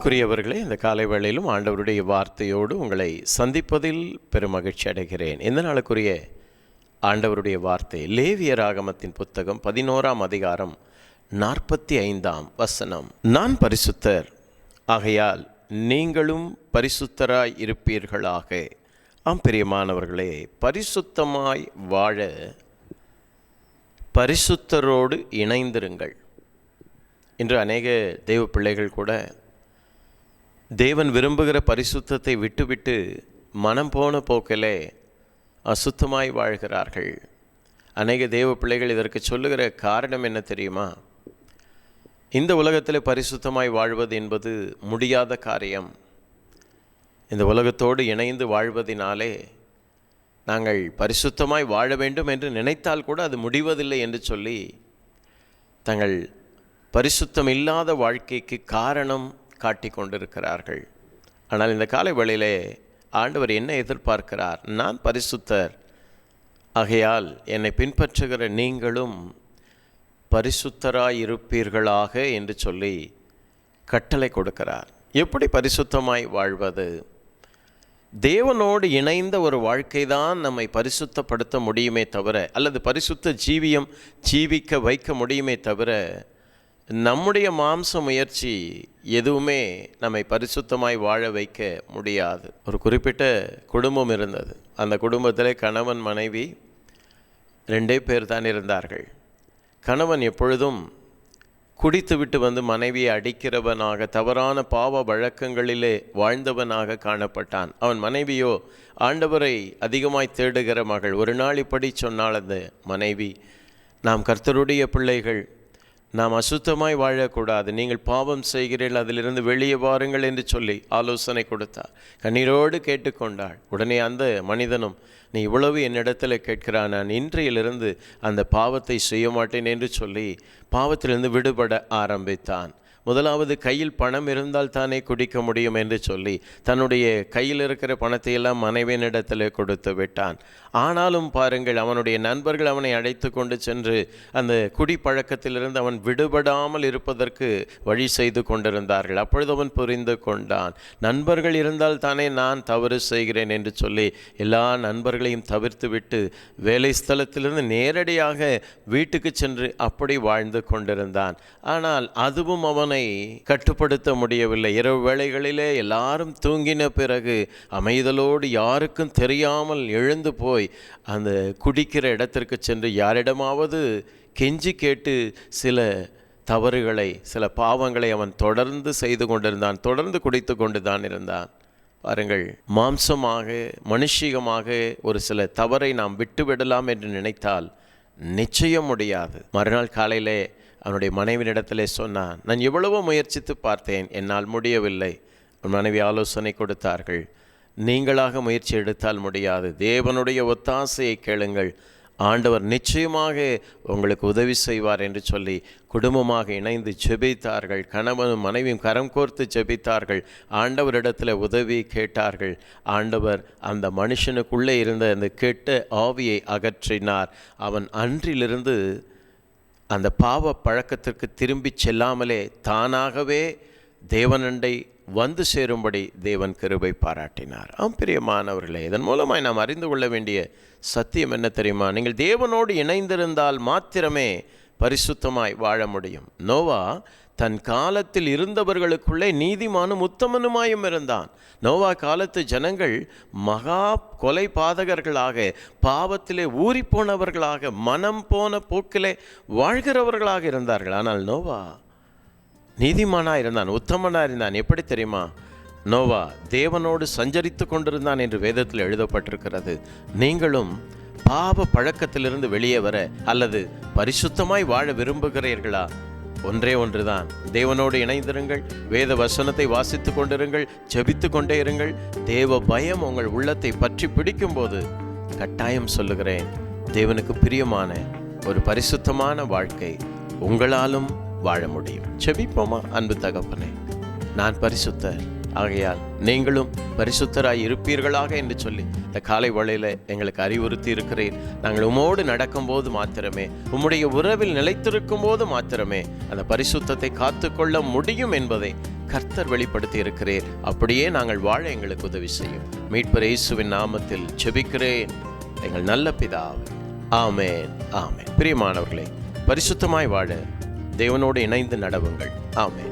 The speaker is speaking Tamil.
அன்புக்குரியவர்களே இந்த காலை வேளையிலும் ஆண்டவருடைய வார்த்தையோடு உங்களை சந்திப்பதில் பெருமகிழ்ச்சி அடைகிறேன். இந்த நாளுக்குரிய ஆண்டவருடைய வார்த்தை லேவியர் ஆகமத்தின் புத்தகம் பதினோராம் அதிகாரம் நாற்பத்தி ஐந்தாம் வசனம். நான் பரிசுத்தர் ஆகையால் நீங்களும் பரிசுத்தராய் இருப்பீர்களாக. ஆம் பிரியமானவர்களே பரிசுத்தமாய் வாழ பரிசுத்தரோடு இணைந்திருங்கள். இன்று அநேக தெய்வ பிள்ளைகள் கூட தேவன் விரும்புகிற பரிசுத்தத்தை விட்டுவிட்டு மனம் போன போக்கிலே அசுத்தமாய் வாழ்கிறார்கள். அநேக தேவ பிள்ளைகள் இதற்கு சொல்லுகிற காரணம் என்ன தெரியுமா? இந்த உலகத்தில் பரிசுத்தமாய் வாழ்வது என்பது முடியாத காரியம். இந்த உலகத்தோடு இணைந்து வாழ்வதினாலே நாங்கள் பரிசுத்தமாய் வாழ வேண்டும் என்று நினைத்தால் கூட அது முடிவதில்லை என்று சொல்லி தங்கள் பரிசுத்தம் இல்லாத வாழ்க்கைக்கு காரணம் காட்டி கொண்டிருக்கிறார்கள் ஆனால் இந்த காலை வேளையிலே ஆண்டவர் என்ன எதிர்பார்க்கிறார்? நான் பரிசுத்தர். ஆகையால் என்னை பின்பற்றுகிற நீங்களும் பரிசுத்தராயிருப்பீர்களாக என்று சொல்லி கட்டளை கொடுக்கிறார். எப்படி பரிசுத்தமாய் வாழ்வது? தேவனோடு இணைந்த ஒரு வாழ்க்கை தான் நம்மை பரிசுத்தப்படுத்த முடியுமே தவிர அல்லது பரிசுத்த ஜீவியம் ஜீவிக்க வைக்க முடியுமே தவிர நம்முடைய மாம்ச முயற்சி எதுவுமே நம்மை பரிசுத்தமாய் வாழ வைக்க முடியாது. ஒரு குறிப்பிட்ட குடும்பம் இருந்தது. அந்த குடும்பத்தில் கணவன் மனைவி ரெண்டே பேர் தான் இருந்தார்கள். கணவன் எப்பொழுதும் குடித்துவிட்டு வந்து மனைவியை அடிக்கிறவனாக தவறான பாவ வழக்கங்களிலே வாழ்ந்தவனாக காணப்பட்டான். அவன் மனைவியோ ஆண்டவரை அதிகமாய் தேடுகிற மகள். ஒரு நாள் இப்படி சொன்னால் அந்த மனைவி நாம் கர்த்தருடைய பிள்ளைகள் நாம் அசுத்தமாய் வாழக்கூடாது. நீங்கள் பாவம் செய்கிறீர்கள் அதிலிருந்து வெளியே வாருங்கள் என்று சொல்லி ஆலோசனை கொடுத்தார். கண்ணீரோடு கேட்டுக்கொண்டாள். உடனே அந்த மனிதனும் நீ இவ்வளவு என்னிடத்தில் கேட்கிறான்? நான் இன்றையிலிருந்து அந்த பாவத்தை செய்ய மாட்டேன் என்று சொல்லி பாவத்திலிருந்து விடுபட ஆரம்பித்தான். முதலாவது கையில் பணம் இருந்தால் தானே குடிக்க முடியும் என்று சொல்லி தன்னுடைய கையில் இருக்கிற பணத்தை எல்லாம் மனைவியினிடத்தில் கொடுத்து விட்டான். ஆனாலும் பாருங்கள் அவனுடைய நண்பர்கள் அவனை அழைத்து கொண்டு சென்று அந்த குடிப்பழக்கத்திலிருந்து அவன் விடுபடாமல் இருப்பதற்கு வழி செய்து கொண்டிருந்தார்கள். அப்பொழுது அவன் புரிந்து கொண்டான் நண்பர்கள் இருந்தால் தானே நான் தவறு செய்கிறேன் என்று சொல்லி எல்லா நண்பர்களையும் தவிர்த்து விட்டு வேலை ஸ்தலத்திலிருந்து நேரடியாக வீட்டுக்கு சென்று அப்படி வாழ்ந்து கொண்டிருந்தான். ஆனால் அதுவும் அவனை கட்டுப்படுத்த முடியவில்லை. இரவு வேளைகளிலே எல்லாரும் தூங்கின பிறகு அமைதலோடு யாருக்கும் தெரியாமல் எழுந்து போய் அந்த குடிக்கிற இடத்திற்கு சென்று யாரிடமாவது கெஞ்சி கேட்டு சில தவறுகளை சில பாவங்களை அவன் தொடர்ந்து செய்து கொண்டிருந்தான் தொடர்ந்து குடித்து கொண்டு தான் இருந்தான். பாருங்கள் மாம்சமாக மனுஷிகமாக ஒரு சில தவறை நாம் விட்டுவிடலாம் என்று நினைத்தால் நிச்சயம் முடியாது. மறுநாள் காலையிலே அவனுடைய மனைவியிடத்திலே சொன்னான் நான் எவ்வளவோ முயற்சித்து பார்த்தேன் என்னால் முடியவில்லை. உன் மனைவி ஆலோசனை கொடுத்தார்கள் நீங்களாக முயற்சி எடுத்தால் முடியாது. தேவனுடைய ஒத்தாசையை கேளுங்கள். ஆண்டவர் நிச்சயமாக உங்களுக்கு உதவி செய்வார் என்று சொல்லி குடும்பமாக இணைந்து ஜெபித்தார்கள். கணவனும் மனைவியும் கரம் கோர்த்து ஜெபித்தார்கள். ஆண்டவரிடத்தில் உதவி கேட்டார்கள். ஆண்டவர் அந்த மனுஷனுக்குள்ளே இருந்த அந்த கெட்ட ஆவியை அகற்றினார். அவன் அன்றிலிருந்து அந்த பாவ பழக்கத்திற்கு திரும்பி செல்லாமலே தானாகவே தேவனண்டை வந்து சேரும்படி தேவன் கிருபை பாராட்டினார். ஆம் பிரியமானவர்களே இதன் மூலமாய் நாம் அறிந்து கொள்ள வேண்டிய சத்தியம் என்ன தெரியுமா? நீங்கள் தேவனோடு இணைந்திருந்தால் மாத்திரமே பரிசுத்தமாய் வாழ முடியும். நோவா தன் காலத்தில் இருந்தவர்களுக்குள்ளே நீதிமானும் உத்தமனுமாயும் இருந்தான். நோவா காலத்து ஜனங்கள் மகா கொலை பாதகர்களாக பாவத்திலே ஊறிப்போனவர்களாக மனம் போன போக்கிலே வாழ்கிறவர்களாக இருந்தார்கள். ஆனால் நோவா நீதிமானா இருந்தான் உத்தமனா இருந்தான். எப்படி தெரியுமா? நோவா தேவனோடு சஞ்சரித்து கொண்டிருந்தான் என்று வேதத்தில் எழுதப்பட்டிருக்கிறது. நீங்களும் பாவ பழக்கத்திலிருந்து வெளியே வர அல்லது பரிசுத்தமாய் வாழ விரும்புகிறீர்களா? ஒன்றே ஒன்றுதான். தேவனோடு இணைந்திருங்கள். வேத வசனத்தை வாசித்து கொண்டிருங்கள். ஜபித்து கொண்டே இருங்கள். தேவ பயம் உங்கள் உள்ளத்தை பற்றி பிடிக்கும்போது கட்டாயம் சொல்லுகிறேன். தேவனுக்கு பிரியமான ஒரு பரிசுத்தமான வாழ்க்கை உங்களாலும் வாழ முடியும். செபிப்போமா அன்பு தகப்பனே? நான் பரிசுத்தர். ஆகையால் நீங்களும் பரிசுத்தராய் இருப்பீர்களாக என்று சொல்லி இந்த காலை வழியில் எங்களுக்கு அறிவுறுத்தி இருக்கிறேன் நாங்கள் உமோடு நடக்கும்போது மாத்திரமே உம்முடைய உறவில் நிலைத்திருக்கும் போது மாத்திரமே அந்த பரிசுத்தத்தை காத்துக்கொள்ள முடியும் என்பதை கர்த்தர் வெளிப்படுத்தி இருக்கிறேன் அப்படியே நாங்கள் வாழ எங்களுக்கு உதவி செய்யும். மீட்பர் இயேசுவின் நாமத்தில் செபிக்கிறேன் எங்கள் நல்ல பிதா ஆமேன் ஆமேன். பிரியமானவர்களே பரிசுத்தமாய் வாழ தேவனோடு இணைந்து நடவுங்கள். ஆமேன்.